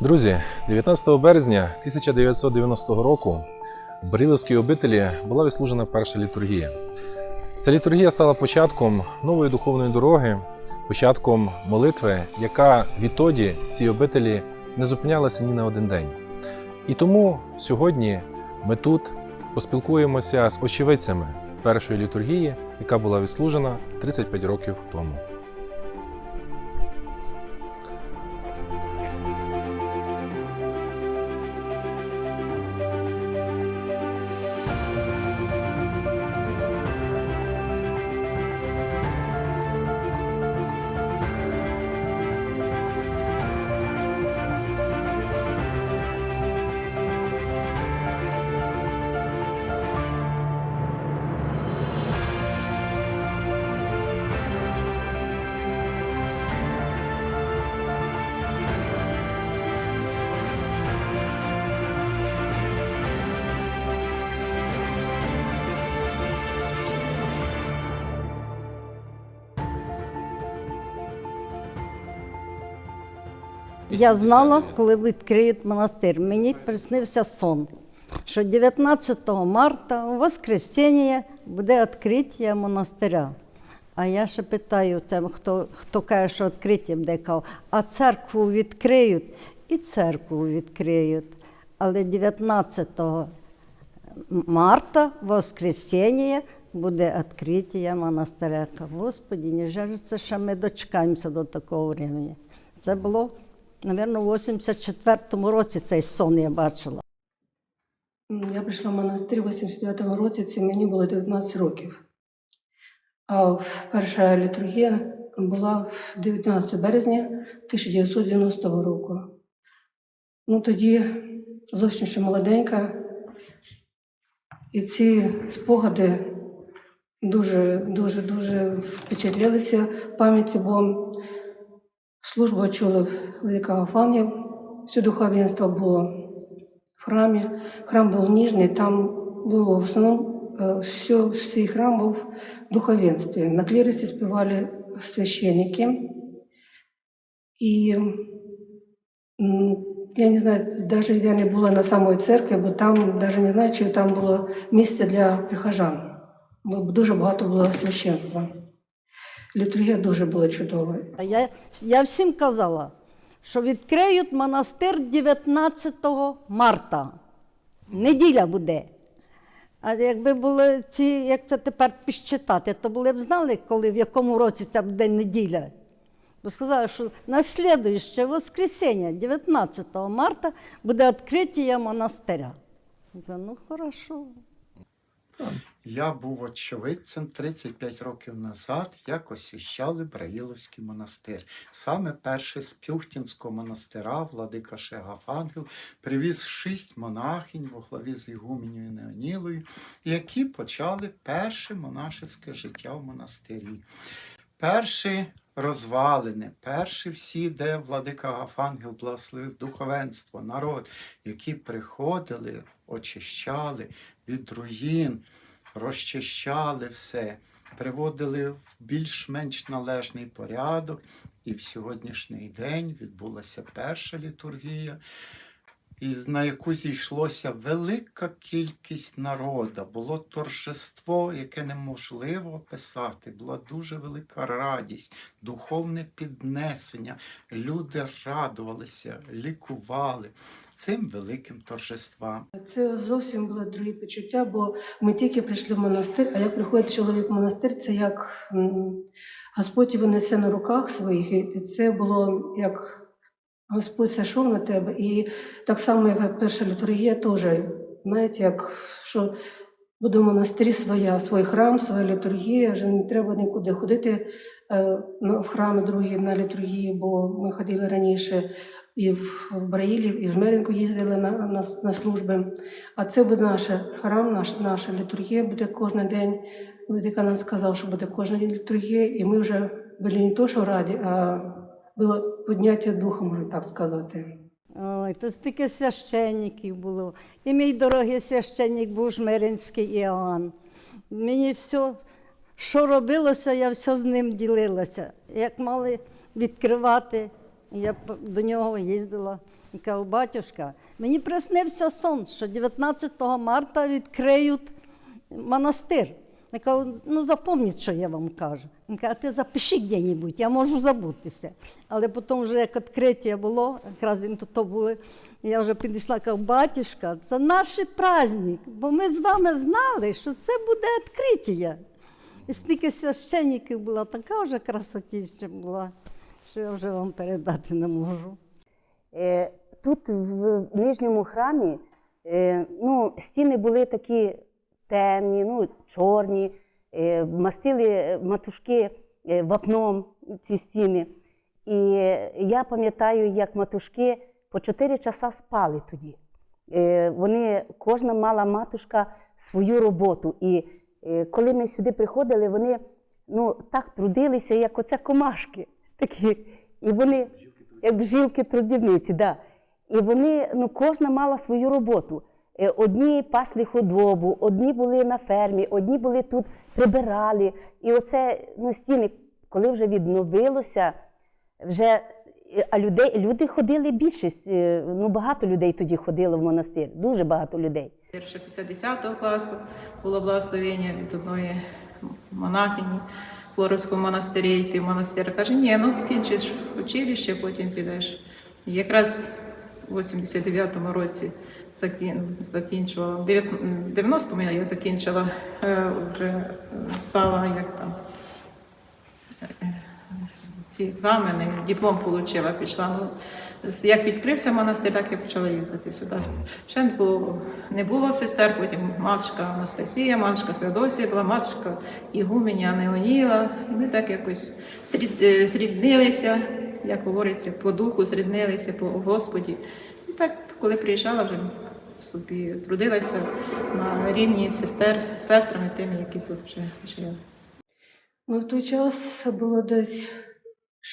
Друзі, 19 березня 1990 року в Баріловській обителі була відслужена перша літургія. Ця літургія стала початком нової духовної дороги, початком молитви, яка відтоді в цій обителі не зупинялася ні на один день. І тому сьогодні ми тут поспілкуємося з очевидцями першої літургії, яка була відслужена 35 років тому. Я знала, коли відкриють монастир. Мені приснився сон, що 19 марта у Воскресіння буде відкриття монастиря. А я ще питаю тем, хто, хто каже, що відкриття буде, кажу, а церкву відкриють і церкву відкриють. Але 19 марта, Воскресіння, буде відкриття монастиря. Господі, не ж це ще ми дочекаємося до такого времени. Це було, мабуть, у 84-му році цей сон я бачила. Я прийшла в монастир у 89-му році, це мені було 19 років. А перша літургія була в 19 березня 1990 року. Ну тоді зовсім ще молоденька. І ці спогади дуже, дуже, впечатлилися в пам'яті, бо службу очолив Велика Афангел, все духовенство було в храмі. Храм був ніжний, там було в основному все, всей храм був в духовенстві. На клірисі співали священники. І я не знаю, навіть я не була на самої церкві, бо там навіть не знаю, чи там було місце для прихожан. Бо дуже багато було священства. Літургія дуже була чудова. Я, я всім казала, що відкриють монастир 19 марта. Неділя буде. А якби були ці, як це тепер підсчитати, то були б знали, коли, в якому році це буде неділя. Бо сказали, що на слідуюче воскресіння, 19 марта, буде відкриття монастиря. Я ну хорошо. Я був очевидцем 35 років назад, як освящали Браїловський монастир. Саме перший з Пюхтінського монастира, владика Шегафангел, привіз шість монахинь во главі з Ігуменєю Неонілою, які почали перше монашеське життя в монастирі. Перші розвалини, перші всі, де владика Гафангел благословив духовенство, народ, які приходили, очищали від руїн, розчищали все, приводили в більш-менш належний порядок. І в сьогоднішній день відбулася перша літургія, і на яку зійшлося велика кількість народа. Було торжество, яке неможливо описати. Була дуже велика радість, духовне піднесення. Люди радувалися, лікували цим великим торжествам. Це зовсім було друге почуття, бо ми тільки прийшли в монастир, а як приходить чоловік в монастир, це як Господь його несе на руках своїх, і це було як Господь зайшов на тебе. І так само, як перша літургія, теж, знаєте, як що буде в монастирі своя, свій храм, своя літургія, вже не треба нікуди ходити е, в храм другий на літургії, бо ми ходили раніше і в Браїлі, і в Жмеринку їздили на, на, на служби. А це буде наш храм, наш, наша літургія буде кожен день. Владика нам сказав, що буде кожен день літургія, і ми вже були не то, що раді, а було підняття духа, можна так сказати. Ой, то стільки священників було. І мій дорогий священник був Жмеринський Іоанн. Мені все, що робилося, я все з ним ділилася. Як мали відкривати, я до нього їздила. І кажу, батюшка, мені приснився сон, що 19 марта відкриють монастир. Я кажу, ну запам'ятайте, що я вам кажу. Він каже, а ти запиши де-небудь, я можу забутися. Але потім, вже як відкриття було, якраз він тут були, я вже підійшла, кажу, батюшка, це наш праздник, бо ми з вами знали, що це буде відкриття. І стільки священників була, така вже красотіща була, що я вже вам передати не можу. Е, Тут в нижньому храмі е, ну, стіни були такі темні, ну, чорні, е, мастили матушки е, вапном ці стіни. І я пам'ятаю, як матушки по 4 часа спали тоді. Е, Вони, кожна мала матушка свою роботу. І е, коли ми сюди приходили, вони ну, так трудилися, як оце комашки. Такі. І вони, як бжилки трудівниці, да. І вони, ну, кожна мала свою роботу. Е, Одні пасли худобу, одні були на фермі, одні були тут, прибирали. І оце ну, стіни, коли вже відновилося, вже е, а людей, люди ходили більшість. е, Ну, багато людей тоді ходило в монастир, дуже багато людей. Ще після 10 класу було благословення від одної монахині в Флоровському монастирі йти в монастир. Каже, ні, ну кінчиш училище, потім підеш. І якраз в 89-му році закінчувала, в 90-му я закінчила, е, вже е, стала як там ці екзамени, диплом отримала, пішла. Ну, як відкрився монастир, так я почала їздити сюди. Ще не було, не було сестер, потім матушка Анастасія, матушка Феодосія була, матушка Ігуменя Неоніла. І ми так якось зрід- е, зріднилися, як говориться, по духу зріднилися по Господі. І так, коли приїжджала, вже собі трудилася на рівні сестер, сестрами тими, які тут вже жили. Ну, в той час було десь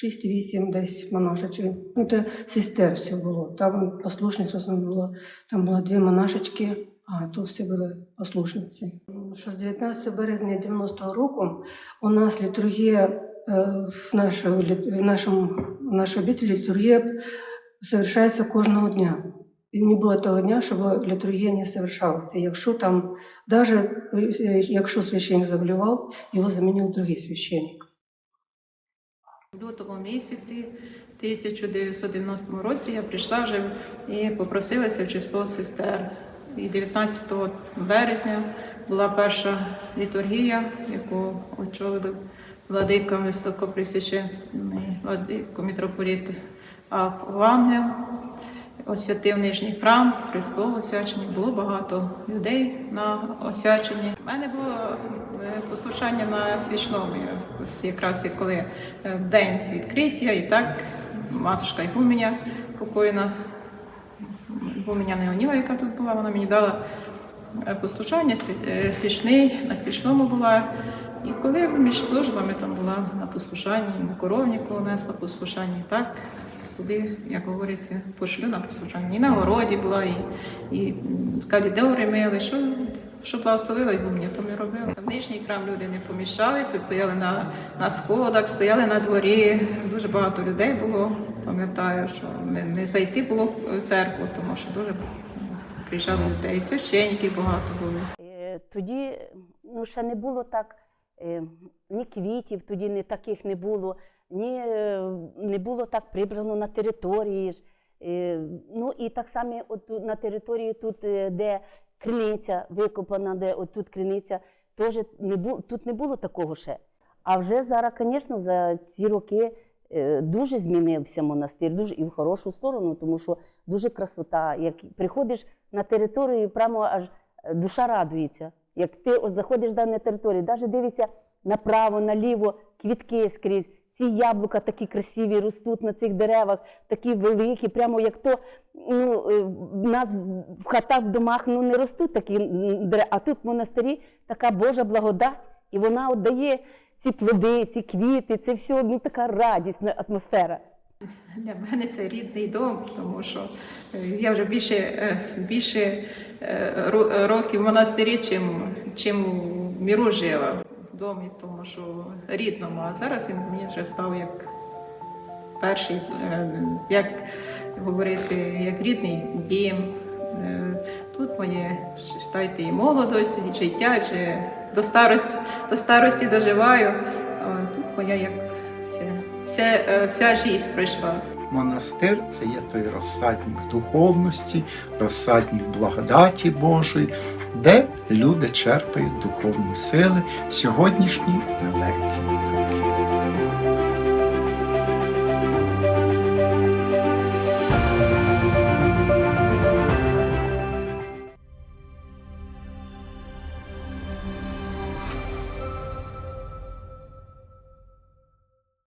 6-8 десь монашечок. Ну, це сестер все було. Там послушниць в було. Там було дві монашечки, а тут всі були послушниці. Що з 19 березня 90-го року у нас літургія е, в нашому, в нашому, в нашій літургія совершається кожного дня. Не було того дня, щоб літургія не совершалася. Якщо там, навіть якщо священник заболівав, його замінив другий священник. У лютому місяці 1990 році я прийшла вже і попросилася в число сестер. І 19 березня була перша літургія, яку очолив владика високоприсвященний владико митрополіт Авангел. Освятив нижній храм, Христове освячення. Було багато людей на освяченні. У мене було е, послушання на свічному. Тобто якраз і коли е, день відкриття, і так матушка Ігуменя покойна, Ігуменя Неоніла, яка тут була, вона мені дала е, послушання, сві- свічний, на свічному була. І коли між службами там була на послушанні, на коровнику несла послушання, так куди, як говориться, пошлю на послушання. І на городі була, і, і калідори мили, що, що благословила і мені, то ми робили. В нижній храм люди не поміщалися, стояли на, на сходах, стояли на дворі. Дуже багато людей було. Пам'ятаю, що не, не зайти було в церкву, тому що дуже приїжджали людей. Священників багато було. Е, Тоді ну, ще не було так, е, ні квітів, тоді не таких не було, ні е, не було так прибрано на території. Е, Ну і так само от на території, тут, е, де криниця викопана, де от тут криниця, теж не було, тут не було такого ще. А вже зараз, звісно, за ці роки дуже змінився монастир, дуже і в хорошу сторону, тому що дуже красота. Як приходиш на територію, прямо аж душа радується. Як ти ось заходиш на територію, навіть дивишся направо, наліво, квітки скрізь. Ці яблука такі красиві ростуть на цих деревах, такі великі, прямо як то ну, е, в нас в хатах, в домах ну, не ростуть такі дерева. А тут в монастирі така Божа благодать, і вона от дає ці плоди, ці квіти, це все ну, така радісна атмосфера. Для мене це рідний дом, тому що е, я вже більше, е, більше років в монастирі, чим, чим в міру жила домі, тому що рідному. А зараз він мені вже став як перший, е, як говорити, як рідний дім. Е, Тут моє, вважайте, і молодость, і життя, вже до старості, до старості доживаю. Тут моя як вся, вся, е, вся життя пройшла. Монастир це є той розсадник духовності, розсадник благодаті Божої, де люди черпають духовні сили, сьогоднішні нелегкі.